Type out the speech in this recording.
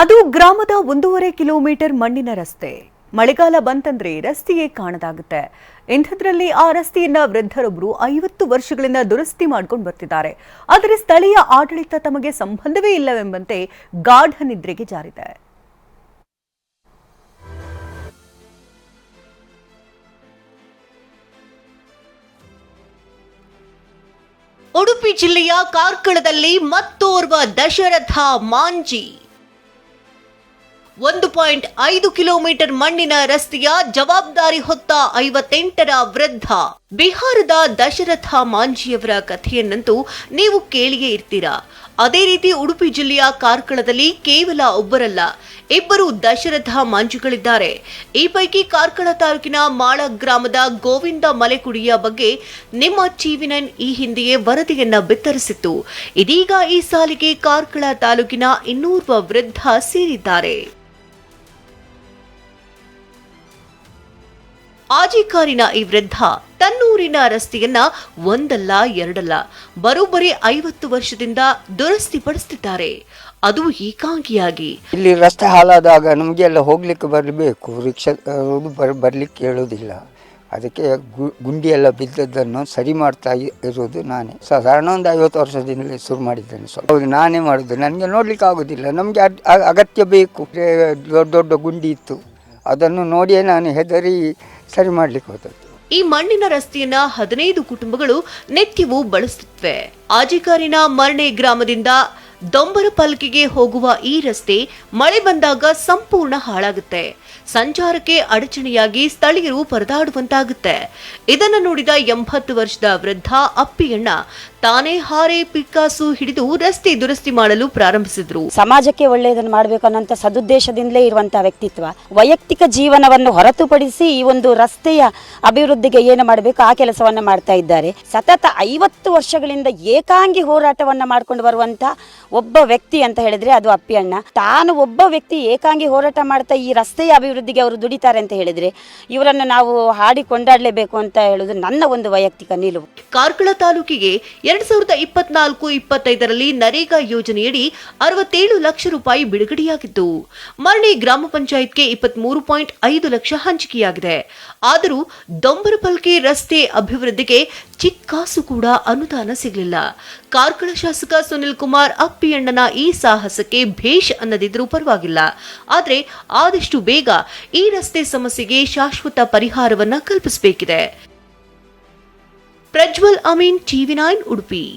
ಅದು ಗ್ರಾಮದ ಒಂದೂವರೆ ಕಿಲೋಮೀಟರ್ ಮಣ್ಣಿನ ರಸ್ತೆ. ಮಳೆಗಾಲ ಬಂತಂದ್ರೆ ರಸ್ತೆಯೇ ಕಾಣದಾಗುತ್ತೆ. ಇಂಥದ್ರಲ್ಲಿ ಆ ರಸ್ತೆಯನ್ನ ವೃದ್ಧರೊಬ್ಬರು ಐವತ್ತು ವರ್ಷಗಳಿಂದ ದುರಸ್ತಿ ಮಾಡ್ಕೊಂಡು ಬರ್ತಿದ್ದಾರೆ. ಆದರೆ ಸ್ಥಳೀಯ ಆಡಳಿತ ತಮಗೆ ಸಂಬಂಧವೇ ಇಲ್ಲವೆಂಬಂತೆ ಗಾಢ ನಿದ್ರೆಗೆ ಜಾರಿದೆ. ಉಡುಪಿ ಜಿಲ್ಲೆಯ ಕಾರ್ಕಳದಲ್ಲಿ ಮತ್ತೋರ್ವ ದಶರಥ ಮಾಂಜಿ. ಒಂದು ಪಾಯಿಂಟ್ ಐದು ಕಿಲೋಮೀಟರ್ ಮಣ್ಣಿನ ರಸ್ತೆಯ ಜವಾಬ್ದಾರಿ ಹೊತ್ತ ಐವತ್ತೆಂಟರ ವೃದ್ಧ. ಬಿಹಾರದ ದಶರಥ ಮಾಂಜಿಯವರ ಕಥೆಯನ್ನಂತೂ ನೀವು ಕೇಳಿಯೇ ಇರ್ತೀರಾ. ಅದೇ ರೀತಿ ಉಡುಪಿ ಜಿಲ್ಲೆಯ ಕಾರ್ಕಳದಲ್ಲಿ ಕೇವಲ ಒಬ್ಬರಲ್ಲ, ಇಬ್ಬರು ದಶರಥ ಮಾಂಜುಗಳಿದ್ದಾರೆ. ಈ ಪೈಕಿ ಕಾರ್ಕಳ ತಾಲೂಕಿನ ಮಾಳ ಗ್ರಾಮದ ಗೋವಿಂದ ಮಲೆಕುಡಿಯ ಬಗ್ಗೆ ನಿಮ್ಮ ಟಿವಿನೈನ್ ಈ ಹಿಂದೆಯೇ ವರದಿಯನ್ನ ಬಿತ್ತರಿಸಿತ್ತು. ಇದೀಗ ಈ ಸಾಲಿಗೆ ಕಾರ್ಕಳ ತಾಲೂಕಿನ ಇನ್ನೂರ್ವ ವೃದ್ಧ ಸೇರಿದ್ದಾರೆ. ಆಜಿಕಾರಿನ ಈ ವೃದ್ಧ ತನ್ನೂರಿನ ರಸ್ತೆಯನ್ನ ಒಂದಲ್ಲ, ಎರಡಲ್ಲ, ಬರೋಬ್ಬರಿ ಐವತ್ತು ವರ್ಷದಿಂದ ದುರಸ್ತಿ ಪಡಿಸುತ್ತಿದ್ದಾರೆ ಅದು ಏಕಾಂಗಿಯಾಗಿ. ಇಲ್ಲಿ ರಸ್ತೆ ಹಾಳಾದಾಗ ನಮಗೆಲ್ಲ ಹೋಗ್ಲಿಕ್ಕೆ ಬರಬೇಕು, ರಿಕ್ಷಾ ಬರ್ಲಿಕ್ಕೆ ಹೇಳೋದಿಲ್ಲ ಅದಕ್ಕೆ ಗುಂಡಿ ಎಲ್ಲ ಬಿದ್ದದ್ದನ್ನು ಸರಿ ಮಾಡ್ತಾ ಇರೋದು ನಾನೇ. ಸಾಧಾರಣ ಒಂದು ಐವತ್ತು ವರ್ಷದಿಂದಲೇ ಶುರು ಮಾಡಿದ್ದೇನೆ ಸ್ವಲ್ಪ. ನಾನೇ ಮಾಡೋದು. ನನಗೆ ನೋಡ್ಲಿಕ್ಕೆ ಆಗೋದಿಲ್ಲ. ನಮಗೆ ಅಗತ್ಯ ಬೇಕು. ದೊಡ್ಡ ದೊಡ್ಡ ಗುಂಡಿ ಇತ್ತು. ಅದನ್ನು ನೋಡಿಯೇ ನಾನು ಹೆದರಿ ಸರಿ ಮಾಡ್ಲಿಕ್ಕೆ ಹೋದದ್ದು. ಈ ಮಣ್ಣಿನ ರಸ್ತೆಯನ್ನ ಹದಿನೈದು ಕುಟುಂಬಗಳು ನಿತ್ಯವೂ ಬಳಸುತ್ತವೆ. ಆಜಿಕಾರಿನ ಮರ್ಣೆ ಗ್ರಾಮದಿಂದ ದೊಂಬರ ಪಲ್ಕಿಗೆ ಹೋಗುವ ಈ ರಸ್ತೆ ಮಳೆ ಬಂದಾಗ ಸಂಪೂರ್ಣ ಹಾಳಾಗುತ್ತೆ. ಸಂಚಾರಕ್ಕೆ ಅಡಚಣೆಯಾಗಿ ಸ್ಥಳೀಯರು ಪರದಾಡುವಂತಾಗುತ್ತೆ. ಇದನ್ನು ನೋಡಿದ ಎಂಬತ್ತು ವರ್ಷದ ವೃದ್ಧ ಅಪ್ಪಿಯಣ್ಣ ತಾನೇ ಹಾರೆ ಪಿಕ್ಕಾಸು ಹಿಡಿದು ರಸ್ತೆ ದುರಸ್ತಿ ಮಾಡಲು ಪ್ರಾರಂಭಿಸಿದ್ರು. ಸಮಾಜಕ್ಕೆ ಒಳ್ಳೆಯದನ್ನು ಮಾಡಬೇಕು ಅನ್ನೋಂಥ ಸದುದ್ದೇಶದಿಂದಲೇ ಇರುವಂತಹ ವ್ಯಕ್ತಿತ್ವ. ವೈಯಕ್ತಿಕ ಜೀವನವನ್ನು ಹೊರತುಪಡಿಸಿ ಈ ಒಂದು ರಸ್ತೆಯ ಅಭಿವೃದ್ಧಿಗೆ ಏನು ಮಾಡಬೇಕು, ಆ ಕೆಲಸವನ್ನ ಮಾಡ್ತಾ ಇದ್ದಾರೆ. ಸತತ ಐವತ್ತು ವರ್ಷಗಳಿಂದ ಏಕಾಂಗಿ ಹೋರಾಟವನ್ನ ಮಾಡ್ಕೊಂಡು ಬರುವಂತ ಒಬ್ಬ ವ್ಯಕ್ತಿ ಅಂತ ಹೇಳಿದ್ರೆ ಅದು ಅಪ್ಪಿಯಣ್ಣ. ತಾನು ಒಬ್ಬ ವ್ಯಕ್ತಿ ಏಕಾಂಗಿ ಹೋರಾಟ ಮಾಡ್ತಾ ಈ ರಸ್ತೆಯ ಅಭಿವೃದ್ಧಿಗೆ ಅವರು ದುಡಿತಾರೆ ಅಂತ ಹೇಳಿದರೆ ಇವರನ್ನು ನಾವು ಹಾಡಿ ಕೊಂಡಾಡಲೇಬೇಕು ಅಂತ ಹೇಳುದು ನನ್ನ ಒಂದು ವೈಯಕ್ತಿಕ ನಿಲುವು. ಕಾರ್ಕಳ ತಾಲೂಕಿಗೆ ಎರಡ್ ಸಾವಿರದ ಇಪ್ಪತ್ನಾಲ್ಕು, ಇಪ್ಪತ್ತೈದರಲ್ಲಿ ನರೇಗಾ ಯೋಜನೆಯಡಿ ಅರವತ್ತೇಳು ಲಕ್ಷ ರೂಪಾಯಿ ಬಿಡುಗಡೆಯಾಗಿತ್ತು. ಮರಳಿ ಗ್ರಾಮ ಪಂಚಾಯತ್ಗೆ ಇಪ್ಪತ್ಮೂರು ಪಾಯಿಂಟ್ ಐದು ಲಕ್ಷ ಹಂಚಿಕೆಯಾಗಿದೆ. ಆದರೂ ದೊಂಬರಪಲ್ಕೆ ರಸ್ತೆ ಅಭಿವೃದ್ಧಿಗೆ ಚಿಕ್ಕಾಸು ಕೂಡ ಅನುದಾನ ಸಿಗಲಿಲ್ಲ. ಕಾರ್ಕಳ ಶಾಸಕ ಸುನಿಲ್ ಕುಮಾರ್ ಅಪ್ಪಿಯಣ್ಣನ ಈ ಸಾಹಸಕ್ಕೆ ಭೇಷ್ ಅನ್ನದಿದ್ರೂ ಪರವಾಗಿಲ್ಲ. ಆದರೆ ಆದಷ್ಟು ಬೇಗ ಈ ರಸ್ತೆ ಸಮಸ್ಯೆಗೆ ಶಾಶ್ವತ ಪರಿಹಾರವನ್ನ ಕಲ್ಪಿಸಬೇಕಿದೆ. Prajwal Amin, TV nine, Udupi.